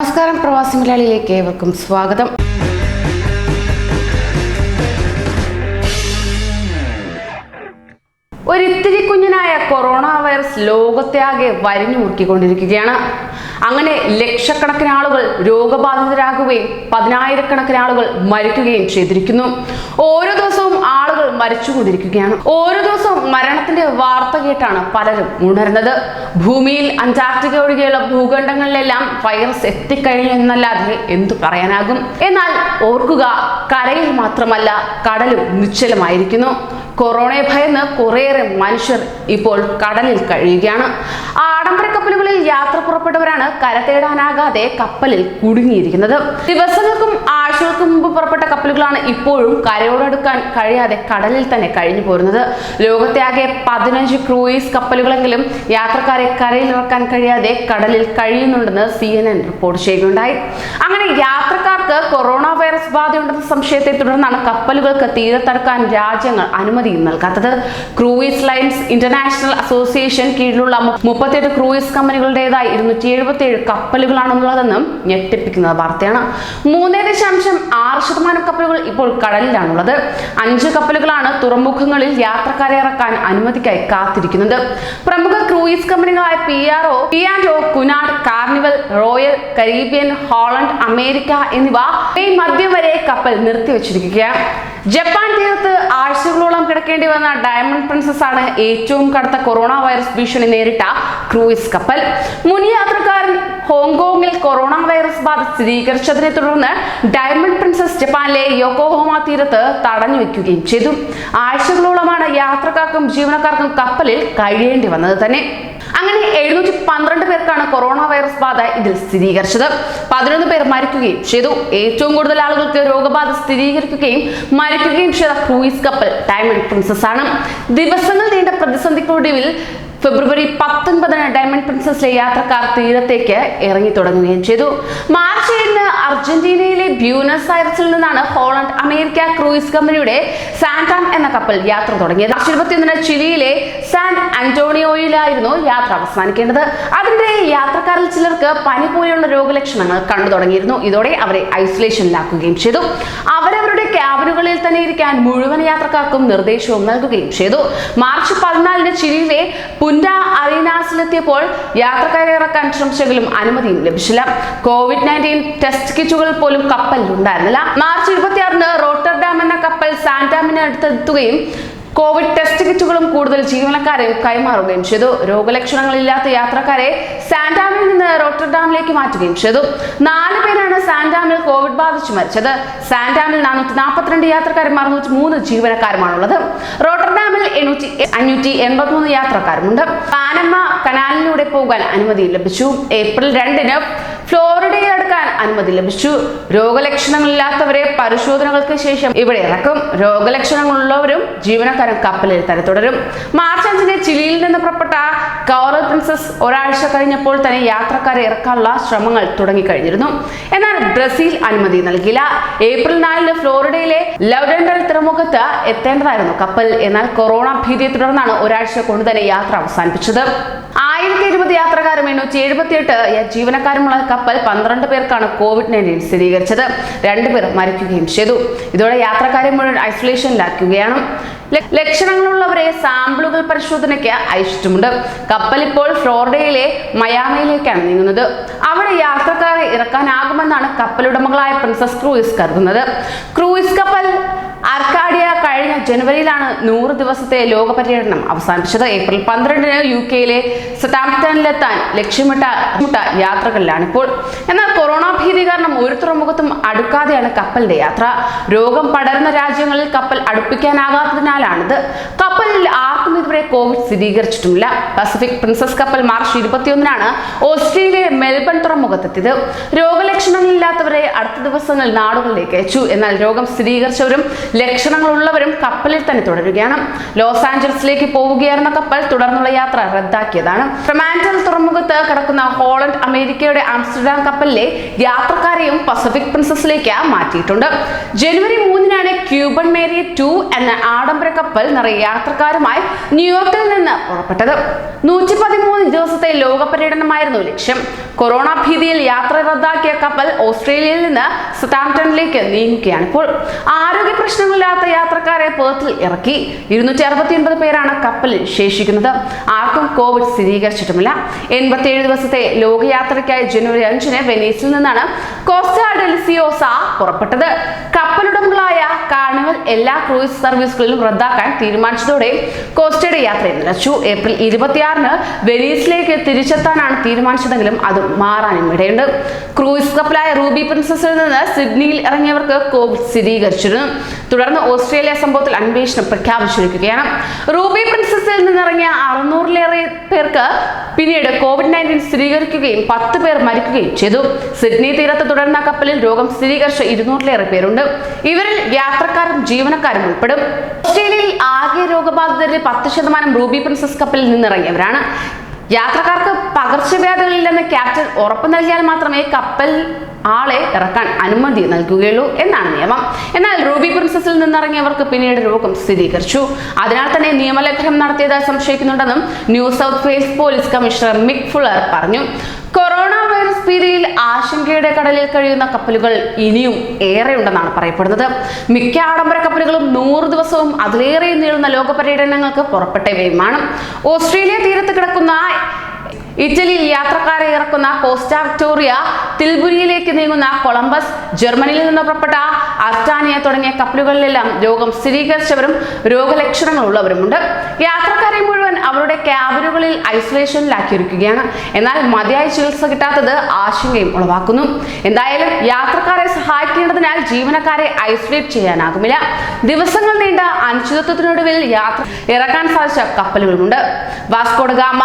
നമസ്കാരം പ്രവാസി മലയാളിയിലേക്ക് ഏവർക്കും സ്വാഗതം. ഒരിത്തിരി കുഞ്ഞിനായ കൊറോണ വൈറസ് ലോകത്തെ ആകെ വരിഞ്ഞു മുറുക്കിക്കൊണ്ടിരിക്കുകയാണ്. അങ്ങനെ ലക്ഷക്കണക്കിന് ആളുകൾ രോഗബാധിതരാകുകയും പതിനായിരക്കണക്കിന് ആളുകൾ മരിക്കുകയും ചെയ്തിരിക്കുന്നു. ഓരോ ദിവസവും ആളുകൾ മരിച്ചുകൊണ്ടിരിക്കുകയാണ്. ഓരോ ദിവസവും മരണത്തിന്റെ വാർത്ത കേട്ടാണ് പലരും ഉണരുന്നത്. ഭൂമിയിൽ അന്റാർട്ടിക്ക ഒഴികെയുള്ള ഭൂഖണ്ഡങ്ങളിലെല്ലാം വൈറസ് എത്തിക്കഴിഞ്ഞു എന്നല്ലാതെ എന്തു പറയാനാകും? എന്നാൽ ഓർക്കുക കരയിൽ മാത്രമല്ല കടലും നിശ്ചലമായിരിക്കുന്നു. കൊറോണയെ ഭയന്ന് കുറേയേറെ മനുഷ്യർ ഇപ്പോൾ കടലിൽ കഴിയുകയാണ്. ആഡംബര കപ്പലുകളിൽ യാത്ര പുറപ്പെട്ടവരാണ് കരത്തേടാനാകാതെ കപ്പലിൽ കുടുങ്ങിയിരിക്കുന്നത്. ദിവസങ്ങൾക്കും ആഴ്ചകൾക്കും മുമ്പ് പുറപ്പെട്ട കപ്പലുകളാണ് ഇപ്പോഴും കരയോടടുക്കാൻ കഴിയാതെ കടലിൽ തന്നെ കഴിഞ്ഞു പോരുന്നത്. ലോകത്തെ ആകെ പതിനഞ്ച് ക്രൂയിസ് കപ്പലുകളെങ്കിലും യാത്രക്കാരെ കരയിൽ ഇറക്കാൻ കഴിയാതെ കടലിൽ കഴിയുന്നുണ്ടെന്ന് സി എൻ എൻ റിപ്പോർട്ട് ചെയ്യുകയുണ്ടായി. അങ്ങനെ യാത്രക്കാർക്ക് കൊറോണ വൈറസ് ബാധയുണ്ടെന്ന സംശയത്തെ തുടർന്നാണ് കപ്പലുകൾക്ക് തീരത്തടുക്കാൻ രാജ്യങ്ങൾ അനുമതി നൽകാത്തത്. ക്രൂയിസ് ലൈൻസ് ഇന്റർനാഷണൽ അസോസിയേഷൻ കീഴിലുള്ള മുപ്പത്തിയെട്ട് ക്രൂയിസ് കമ്പനികളുടേതായി ഇരുന്നൂറ്റി എഴുപത്തി ഏഴ് കപ്പലുകളാണുള്ളതെന്നും ഞെട്ടിപ്പിക്കുന്ന വാർത്തയാണ്. മൂന്നേ ദശാംശം ആറ് ശതമാനം കപ്പലുകൾ ഇപ്പോൾ കടലിലാണുള്ളത്. അഞ്ച് കപ്പലുകളാണ് തുറമുഖങ്ങളിൽ യാത്രക്കാരെ ഇറക്കാൻ അനുമതിക്കായി കാത്തിരിക്കുന്നത്. പ്രമുഖ cruise കമ്പനികളായ P R O P and O Cunard Carnival Royal Caribbean Holland America എന്നിവ മധ്യം വരെ കപ്പൽ നിർത്തിവെച്ചിരിക്കുകയാണ്. ജപ്പാൻ തീരത്ത് ആഴ്ചകളോളം വന്ന ഡയമണ്ട് പ്രിൻസസ് ആണ് ഏറ്റവും കടുത്ത കൊറോണ വൈറസ് ഭീഷണി നേരിട്ട ക്രൂയിസ് കപ്പൽ മുൻ യാത്രക്കാരൻ ഹോങ്കോങ്ങിൽ കൊറോണ വൈറസ് ബാധ സ്ഥിരീകരിച്ചതിനെ തുടർന്ന് ഡയമണ്ട് പ്രിൻസസ് ജപ്പാനിലെ യോക്കോഹോമ തീരത്ത് തടഞ്ഞു വെക്കുകയും ചെയ്തു. ആഴ്ചകളോളമാണ് യാത്രക്കാർക്കും ജീവനക്കാർക്കും കപ്പലിൽ കഴിയേണ്ടി വന്നത് തന്നെ. അങ്ങനെ എഴുന്നൂറ്റി പന്ത്രണ്ട് പേർക്കാണ് കൊറോണ വൈറസ് ബാധ ഇതിൽ സ്ഥിരീകരിച്ചത്. പതിനൊന്ന് പേർ മരിക്കുകയും ചെയ്തു. ഏറ്റവും കൂടുതൽ ആളുകൾക്ക് രോഗബാധ സ്ഥിരീകരിക്കുകയും മരിക്കുകയും ചെയ്ത ക്രൂയിസ് കപ്പൽ ഡയമണ്ട് പ്രിൻസസ് ആണ്. ദിവസങ്ങൾ നീണ്ട പ്രതിസന്ധിക്കൊടുവിൽ ഫെബ്രുവരി പത്തൊൻപതിന് ഡയമണ്ട് പ്രിൻസസിലെ യാത്രക്കാർ തീരത്തേക്ക് ഇറങ്ങി തുടങ്ങുകയും ചെയ്തു. മാർച്ച് ഏഴിന് അർജന്റീനയിലെ ബ്യൂണസ് ഐറസിൽ നിന്നാണ് ഹോളണ്ട് അമേരിക്ക ക്രൂയിസ് കമ്പനിയുടെ സാന്റാം എന്ന കപ്പൽ യാത്ര തുടങ്ങിയത്. ഇരുപത്തിയൊന്നിന് ചിലിയിലെ സാൻ അന്റോണിയോയിലായിരുന്നു യാത്ര അവസാനിക്കേണ്ടത്. അതിനിടെ യാത്രക്കാരിൽ ചിലർക്ക് പനി പോലെയുള്ള രോഗലക്ഷണങ്ങൾ കണ്ടു തുടങ്ങിയിരുന്നു. ഇതോടെ അവരെ ഐസൊലേഷനിലാക്കുകയും ചെയ്തു. അവരവരുടെ ക്യാബിനുകളിൽ തന്നെ ഇരിക്കാൻ മുഴുവൻ യാത്രക്കാർക്കും നിർദ്ദേശവും നൽകുകയും ചെയ്തു. മാർച്ച് പതിനാലിന് ചിലിയിലെ പുൻഡ അറീനാസിലെത്തിയപ്പോൾ യാത്രക്കാരെ ഇറക്കാൻ ശ്രമിച്ചെങ്കിലും അനുമതിയും ലഭിച്ചില്ല. കോവിഡ് നയന്റീൻ ടെസ്റ്റ് കിറ്റുകൾ പോലും കപ്പലിൽ ഉണ്ടായിരുന്നില്ല മാർച്ച് ഇരുപത്തിയാറിന് റോട്ടർഡാം എന്ന കപ്പൽ സാന്റാമിന് അടുത്തെത്തുകയും കോവിഡ് ടെസ്റ്റ് കിറ്റുകളും കൂടുതൽ ജീവനക്കാരെ കൈമാറുകയും ചെയ്തു. രോഗലക്ഷണങ്ങളില്ലാത്ത യാത്രക്കാരെ സാന്റാമിൽ നിന്ന് റോട്ടർഡാമിലേക്ക് മാറ്റുകയും ചെയ്തു. നാല് പേരാണ് സാന്റാമിൽ കോവിഡ് ബാധിച്ച് മരിച്ചത്. സാന്റാമിൽ നാനൂറ്റി നാൽപ്പത്തിരണ്ട് യാത്രക്കാരും അറുന്നൂറ്റി മൂന്ന് ജീവനക്കാരുമാണുള്ളത്. റോട്ടർഡാമിൽ എണ്ണൂറ്റി അഞ്ഞൂറ്റി എൺപത്തിമൂന്ന് യാത്രക്കാരുമുണ്ട്. പാനമ്മ കനാലിലൂടെ പോകാൻ അനുമതി ലഭിച്ചു. ഏപ്രിൽ രണ്ടിന് ഫ്ലോറിഡയിൽ അനുമതി ലഭിച്ചു. രോഗലക്ഷണങ്ങളില്ലാത്തവരെ പരിശോധനകൾക്ക് ശേഷം ഇവിടെ ഇറക്കും. രോഗലക്ഷണങ്ങളുള്ളവരും ജീവനക്കാരും കപ്പലിൽ തന്നെ തുടരും. മാർച്ച് അഞ്ചിന് ചിലിയിൽ നിന്ന് പുറപ്പെട്ട കൗറൽ പ്രിൻസസ് ഒരാഴ്ച കഴിഞ്ഞപ്പോൾ തന്നെ യാത്രക്കാരെ ഇറക്കാനുള്ള ശ്രമങ്ങൾ തുടങ്ങിക്കഴിഞ്ഞിരുന്നു. എന്നാൽ ബ്രസീൽ അനുമതി നൽകില്ല ഏപ്രിൽ നാലിന് ഫ്ലോറിഡയിലെ ലൗഡൻഡൽ തുറമുഖത്ത് എത്തേണ്ടതായിരുന്നു കപ്പൽ. എന്നാൽ കൊറോണ ഭീതിയെ തുടർന്നാണ് ഒരാഴ്ച കൊണ്ട് തന്നെ യാത്ര അവസാനിപ്പിച്ചത്. ആയിരത്തി ഇരുപത് യാത്രക്കാരും എണ്ണൂറ്റി എഴുപത്തിയെട്ട് ജീവനക്കാരുമുള്ള കപ്പൽ പന്ത്രണ്ട് പേർക്കാണ് കോവിഡ് നയന്റീൻ സ്ഥിരീകരിച്ചത് രണ്ടുപേർ മരിക്കുകയും ചെയ്തു. ഇതോടെ യാത്രക്കാരെ മുഴുവൻ ഐസൊലേഷനിലാക്കുകയാണ്. ലക്ഷണങ്ങളുള്ളവരെ സാമ്പിളുകൾ പരിശോധനയ്ക്ക് അയച്ചിട്ടുമുണ്ട്. കപ്പൽ ഇപ്പോൾ ഫ്ലോറിഡയിലെ മയാമയിലേക്കാണ് നീങ്ങുന്നത്. അവിടെ യാത്രക്കാരെ ഇറക്കാനാകുമെന്നാണ് കപ്പലുടമകളായ പ്രിൻസസ് ക്രൂയിസ് കരുതുന്നത്. ക്രൂയിസ് കപ്പൽ അർക്കാഡിയ കഴിഞ്ഞ ജനുവരിയിലാണ് നൂറ് ദിവസത്തെ ലോക പര്യടനം അവസാനിപ്പിച്ചത്. ഏപ്രിൽ പന്ത്രണ്ടിന് യു കെയിലെ സതാംപ്ടണിലെത്താൻ ലക്ഷ്യമിട്ട യാത്രകളിലാണിപ്പോൾ. എന്നാൽ കൊറോണ ഭീതി കാരണം ഒരു തുറമുഖത്തും അടുക്കാതെയാണ് കപ്പലിന്റെ യാത്ര. രോഗം പടരുന്ന രാജ്യങ്ങളിൽ കപ്പൽ അടുപ്പിക്കാനാകാത്തതിനാലാണിത്. കപ്പലിൽ ആർക്കും ഇതുവരെ കോവിഡ് സ്ഥിരീകരിച്ചിട്ടുമില്ല. പസഫിക് പ്രിൻസസ് കപ്പൽ മാർച്ച് ഇരുപത്തിയൊന്നിനാണ് ഓസ്ട്രേലിയയിലെ മെൽബൺ തുറമുഖത്തെത്തിയത്. രോഗലക്ഷണങ്ങളില്ലാത്തവരെ അടുത്ത ദിവസങ്ങളിൽ നാടുകളിലേക്ക് അയച്ചു. എന്നാൽ രോഗം സ്ഥിരീകരിച്ചവരും ലക്ഷണങ്ങളുള്ളവരും കപ്പലിൽ തന്നെ തുടരുകയാണ്. ലോസ് ആഞ്ചൽസിലേക്ക് പോവുകയായിരുന്ന കപ്പൽ തുടർന്നുള്ള യാത്ര റദ്ദാക്കിയതാണ്. ഫ്രമാൻഡൽ തുറമുഖത്ത് കിടക്കുന്ന ഹോളണ്ട് അമേരിക്കയുടെ ആംസ്റ്റർഡാം കപ്പലിലെ യാത്രക്കാരെയും പസഫിക് പ്രിൻസസിലേക്ക് മാറ്റിയിട്ടുണ്ട്. ജനുവരി മൂന്നിന് ഇരുപത്തിയൊന്നിനാണ് ക്യൂബൺ മേരി ടു എന്ന ആഡംബര കപ്പൽ നിറയെ യാത്രക്കാരുമായി ന്യൂയോർക്കിൽ നിന്ന് പുറപ്പെട്ടത്. നൂറ്റി പതിമൂന്ന് ദിവസത്തെ ലോക പര്യടനമായിരുന്നു ലക്ഷ്യം. കൊറോണ ഭീതിയിൽ യാത്ര റദ്ദാക്കിയ കപ്പൽ ഓസ്ട്രേലിയയിൽ നിന്ന് സതാംപ്ടണിലേക്ക് നീങ്ങുകയാണ് ഇപ്പോൾ. ആരോഗ്യ പ്രശ്നങ്ങളില്ലാത്ത യാത്രക്കാരെ പേർത്തിൽ ഇറക്കി. ഇരുന്നൂറ്റി അറുപത്തിയൊൻപത് പേരാണ് കപ്പലിൽ ശേഷിക്കുന്നത്. ആർക്കും കോവിഡ് സ്ഥിരീകരിച്ചിട്ടുമില്ല. എൺപത്തിയേഴ് ദിവസത്തെ ലോകയാത്രയ്ക്കായി ജനുവരി അഞ്ചിന് വെനീസിൽ നിന്നാണ് കോസ്റ്റ ഡെൽസിയോസ പുറപ്പെട്ടത്. കപ്പലുടമകളായ കാർണിവൽ എല്ലാ ക്രൂയിസ് സർവീസുകളിലും റദ്ദാക്കാൻ തീരുമാനിച്ചതോടെ കോസ്റ്റയുടെ യാത്ര നിലച്ചു. ഏപ്രിൽ ഇരുപത്തിയാറിന് വെനീസിലേക്ക് തിരിച്ചെത്താനാണ് തീരുമാനിച്ചതെങ്കിലും അത് മാറാനും ഇടയുണ്ട്. ക്രൂയിസ് കപ്പലായ റൂബി പ്രിൻസസിൽ നിന്ന് സിഡ്നിയിൽ ഇറങ്ങിയവർക്ക് കോവിഡ് സ്ഥിരീകരിച്ചിരുന്നു. തുടർന്ന് ഓസ്ട്രേലിയ സംഭവത്തിൽ അന്വേഷണം പ്രഖ്യാപിച്ചിരിക്കുകയാണ്. റൂബി പ്രിൻസസിൽ നിന്നിറങ്ങിയ അറുന്നൂറിലേറെ പേർക്ക് പിന്നീട് കോവിഡ് നയന്റീൻ സ്ഥിരീകരിക്കുകയും പത്ത് പേർ മരിക്കുകയും ചെയ്തു. സിഡ്നി തീരത്ത് തുടർന്ന കപ്പലിൽ രോഗം സ്ഥിരീകരിച്ച ഇരുന്നൂറിലേറെ പേരുണ്ട്. ഇവരിൽ യാത്രക്കാരും ജീവനക്കാരും ഉൾപ്പെടും. ഓസ്ട്രേലിയയിൽ ആകെ രോഗബാധിതരിൽ പത്ത് ശതമാനം റൂബി പ്രിൻസസ് കപ്പലിൽ നിന്നിറങ്ങിയവരാണ്. യാത്രക്കാർക്ക് പകർച്ചവ്യാധികളില്ലെന്ന് ക്യാപ്റ്റൻ ഉറപ്പ് നൽകിയാൽ മാത്രമേ കപ്പൽ ആളെ ഇറക്കാൻ അനുമതി നൽകുകയുള്ളൂ എന്നാണ് നിയമം. എന്നാൽ റൂബി പ്രിൻസസിൽ നിന്നിറങ്ങിയവർക്ക് പിന്നീട് രോഗം സ്ഥിരീകരിച്ചു. അതിനാൽ തന്നെ നിയമലംഘനം നടത്തിയതായി സംശയിക്കുന്നുണ്ടെന്നും New South Wales police commissioner Mick Fuller പറഞ്ഞു. കൊറോണ ഭീതിയിൽ ആശങ്കയുടെ കടലിൽ കഴിയുന്ന കപ്പലുകൾ ഇനിയും ഏറെ ഉണ്ടെന്നാണ് പറയപ്പെടുന്നത്. മിക്ക ആഡംബര കപ്പലുകളും നൂറ് ദിവസവും അതിലേറെ നീളുന്ന ലോക പര്യടനങ്ങൾക്ക് പുറപ്പെട്ടവയുമാണ് ഓസ്ട്രേലിയ തീരത്ത് കിടക്കുന്ന ഇറ്റലിയിൽ യാത്രക്കാരെ ഇറക്കുന്ന കോസ്റ്റ വിക്ടോറിയ തിൽബുരിയിലേക്ക് നീങ്ങുന്ന കൊളംബസ് ജർമ്മനിയിൽ നിന്ന് പുറപ്പെട്ട അർട്ടാനിയ തുടങ്ങിയ കപ്പലുകളിലെല്ലാം രോഗം സ്ഥിരീകരിച്ചവരും രോഗലക്ഷണങ്ങളുള്ളവരുമുണ്ട്. യാത്രക്കാരെ മുഴുവൻ അവരുടെ ക്യാബിനുകളിൽ ഐസൊലേഷനിലാക്കിയിരിക്കുകയാണ്. എന്നാൽ മതിയായ ചികിത്സ കിട്ടാത്തത് ആശങ്കയും ഉളവാക്കുന്നു. എന്തായാലും യാത്രക്കാരെ സഹായിക്കേണ്ടതിനാൽ ജീവനക്കാരെ ഐസൊലേറ്റ് ചെയ്യാനാകുമില്ല. ദിവസങ്ങൾ നീണ്ട അനിശ്ചിതത്വത്തിനൊടുവിൽ യാത്ര ഇറക്കാൻ സാധിച്ച കപ്പലുകളുമുണ്ട്. Vasco da Gama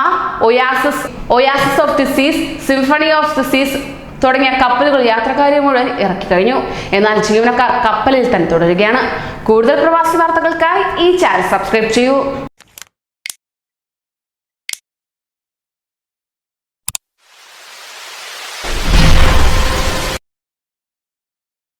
Oasis Oasis of the seas Symphony of the seas തുടങ്ങിയ കപ്പലുകൾ യാത്രക്കാരെ മുഴുവൻ ഇറക്കി കഴിഞ്ഞു. എന്നാൽ ജീവനക്കാർ കപ്പലിൽ തന്നെ തുടരുകയാണ്. കൂടുതൽ പ്രവാസി വാർത്തകൾക്കായി ഈ ചാനൽ സബ്സ്ക്രൈബ് ചെയ്യൂ.